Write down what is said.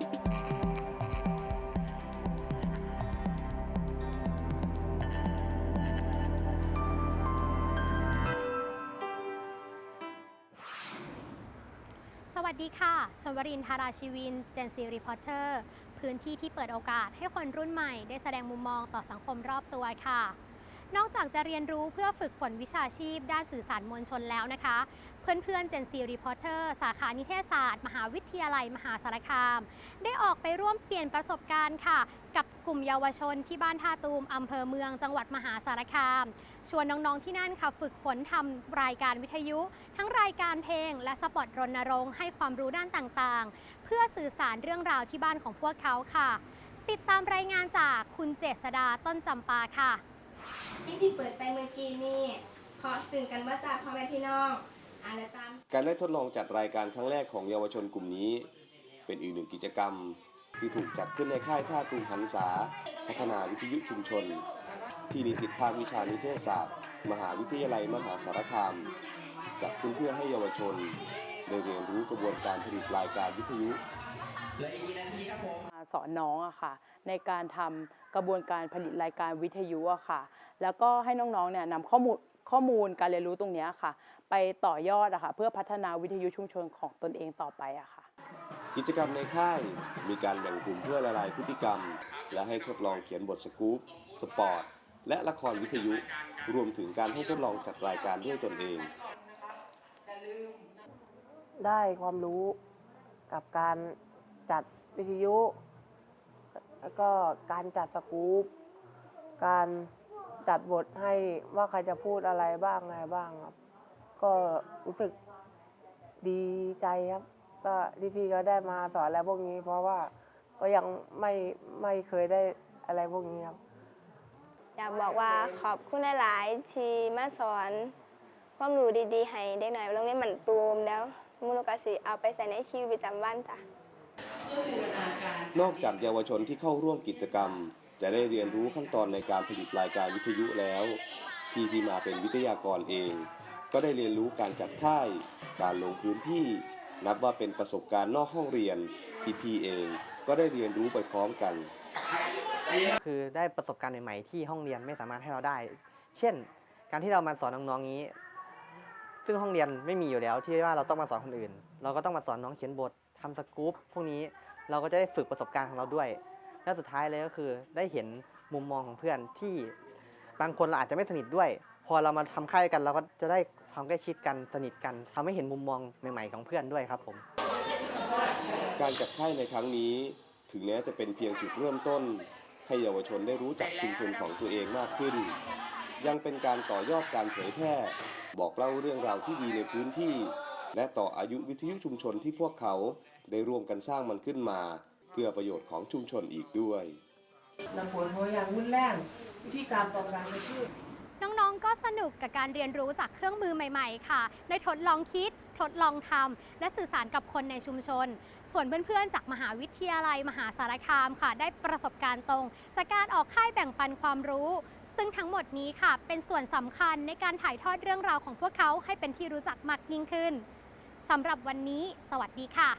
สวัสดีค่ะชนวรินทร์ธาราชีวิน เจนซีรีพอร์เตอร์ พื้นที่ที่เปิดโอกาสให้คนรุ่นใหม่ได้แสดงมุมมองต่อสังคมรอบตัวค่ะ นอกจากจะเรียนรู้เพื่อฝึกฝนวิชาชีพ ด้านสื่อสารมวลชนแล้วนะคะ เพื่อนๆเจนซีรีพอร์เตอร์สาขานิเทศศาสตร์ มหาวิทยาลัย มหาสารคาม ได้ออกไปร่วมเปลี่ยนประสบการณ์ค่ะ กับกลุ่มเยาวชนที่บ้านท่าตูมอำเภอเมืองจังหวัดมหาสารคาม ชวนน้องๆที่นั่นค่ะ ฝึกฝนทำรายการวิทยุ ทั้งรายการเพลง และสปอตรณรงค์ให้ความรู้ด้านต่างๆ เพื่อสื่อสารเรื่องราวที่บ้านของพวกเขาค่ะ ติดตามรายงานจากคุณเจษดาต้นจำปาค่ะ ที่ที่เปิดไปเมื่อกี้นี่เพราะสื่อกันว่าจากพ่อแม่พี่น้องอ่านตาม การได้ทดลองจัดรายการครั้งแรกของเยาวชนกลุ่มนี้ เป็นอีกหนึ่งกิจกรรม ที่ถูกจัดขึ้นในค่ายท่าตูมหันษา พัฒนาวิทยุชุมชน ที่นิสิตภาควิชานิเทศศาสตร์ มหาวิทยาลัยมหาสารคาม จัดขึ้นเพื่อให้เยาวชน ได้เรียนรู้กระบวนการผลิตรายการวิทยุมาสอนน้องอะค่ะ ในการทำกระบวนการผลิตรายการวิทยุอะค่ะ แล้วก็ให้น้องๆเนี่ยนำข้อมูลข้อมูลการเรียนรู้ตรงเนี้ยค่ะ ไปต่อยอดอะค่ะ เพื่อพัฒนาวิทยุชุมชนของตนเองต่อไปอะค่ะ กิจกรรมในค่ายมีการแบ่งกลุ่มเพื่อละลายพฤติกรรม และให้ทดลองเขียนบทสกู๊ปสปอร์ต และละครวิทยุ รวมถึงการให้ทดลองจัดรายการด้วยตนเอง ได้ความรู้กับการจัดวิทยุ แล้วก็การจัดสกู๊ปการจัดบทให้ว่าใครจะพูดอะไรบ้างอะไรบ้างครับ ก็รู้สึกดีใจครับ ก็ที่พี่ก็ได้มาสอนอะไรพวกนี้ เพราะว่าก็ยังไม่ไม่เคยได้อะไรพวกนี้ครับ อยากบอกว่าขอบคุณหลาย ๆ ที่มาสอนความรู้ดี ๆ ให้เด็กหน่อยโรงเรียนหมันตูมแล้ว มูลกสิเอาไปใส่ในชีวิตประจำวันจ้ะ นอกจากเยาวชนที่เข้าร่วมกิจกรรม จะได้เรียนรู้ขั้นตอนในการผลิตรายการวิทยุแล้ว พี่ที่มาเป็นวิทยากรเอง ก็ได้เรียนรู้การจัดค่าย การลงพื้นที่ นับว่าเป็นประสบการณ์นอกห้องเรียนที่พี่เองก็ได้เรียนรู้ไปพร้อมกัน คือได้ประสบการณ์ใหม่ๆที่ห้องเรียนไม่สามารถให้เราได้ เช่น การที่เรามาสอนน้องๆนี้ ซึ่งห้องเรียนไม่มีอยู่แล้วที่ว่าเราต้องมาสอนคนอื่น เราก็ต้องมาสอนน้องเขียนบททำสกู๊ปพวกนี้เราก็จะได้ฝึกประสบการณ์ของเราด้วย และสุดท้ายเลยก็คือได้เห็นมุมมองของเพื่อนที่บางคนเราอาจจะไม่สนิทด้วย พอเรามาทำค่ายกัน เราก็จะได้ความใกล้ชิดกันสนิทกันทำให้เห็นมุมมองใหม่ ๆ ของเพื่อนด้วยครับผม การจัดค่ายในครั้งนี้ ถึงแม้จะเป็นเพียงจุดเริ่มต้น ให้เยาวชนได้รู้จักชุมชนของตัวเองมากขึ้น ยังเป็นการต่อยอดการเผยแพร่ บอกเล่าเรื่องราวที่ดีในพื้นที่ และต่ออายุวิทยุชุมชนที่พวกเขาได้ร่วมกันสร้างมันขึ้นมา เพื่อประโยชน์ของชุมชนอีกด้วยนำผลหัวอย่างรุนแรงวิธีการป้องกันก็คือน้องๆ ก็สนุกกับการเรียนรู้จากเครื่องมือใหม่ ๆ ค่ะได้ทดลองคิด ทดลองทำและสื่อสารกับคนในชุมชน ส่วนเพื่อนๆ จากมหาวิทยาลัยมหาสารคามค่ะ ได้ประสบการณ์ตรงจากการออกค่ายแบ่งปันความรู้ ซึ่งทั้งหมดนี้ค่ะ เป็นส่วนสำคัญในการถ่ายทอดเรื่องราวของพวกเขาให้เป็นที่รู้จักมากยิ่งขึ้นสำหรับวันนี้ สวัสดีค่ะ